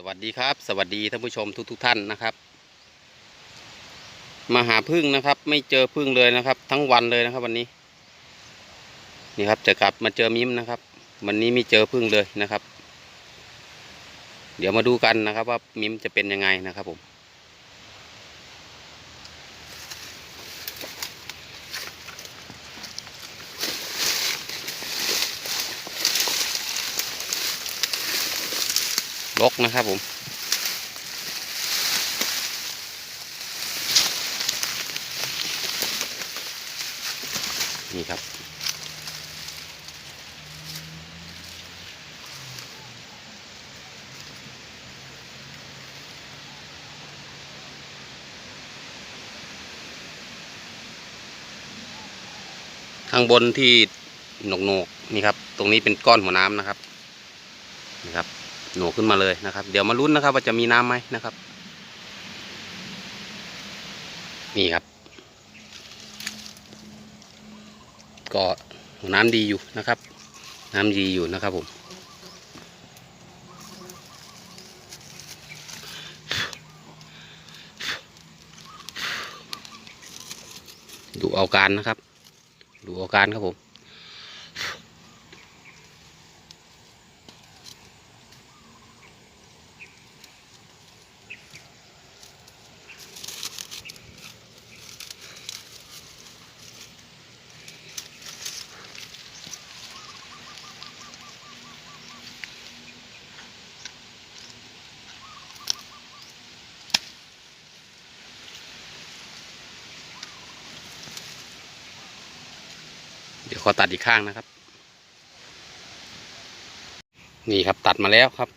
สวัสดีครับ สวัสดีท่านผู้ชมทุกทท่านนะครับ มาหาพึ่งนะครับ ไม่เจอพึ่งเลยนะครับ ทั้งวันเลยนะครับ วันนี้ นี่ครับจะกลับมาเจอมิมนะครับ วันนี้ไม่เจอพึ่งเลยนะครับ เดี๋ยวมาดูกันนะครับ ว่ามิมจะเป็นยังไงนะครับผม ลกนะครับผม นี่ครับ ข้างบนที่หนกโหนกๆนี่ครับ ตรงนี้เป็นก้อนหัวน้ำนะครับนี่ครับ หนูขึ้นมาเลยนะครับ เดี๋ยวมาลุ้นนะครับ ว่าจะมีน้ำไหมนะครับ นี่ครับ ก็น้ำดีอยู่นะครับ น้ำดีอยู่นะครับผมดูเอาการนะครับ ดูเอาการครับผม เดี๋ยวขอตัดอีกข้างนะครับ นี่ครับตัดมาแล้วครับ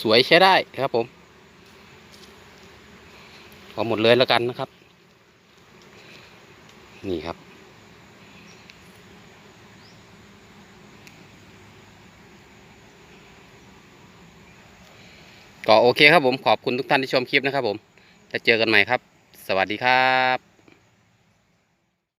สวยใช้ได้ครับผมเอาหมดเลยแล้วกันนะครับ นี่ครับ ก็โอเคครับผมขอบคุณทุกท่านที่ชมคลิปนะครับผมจะเจอกันใหม่ครับ สวัสดีครับ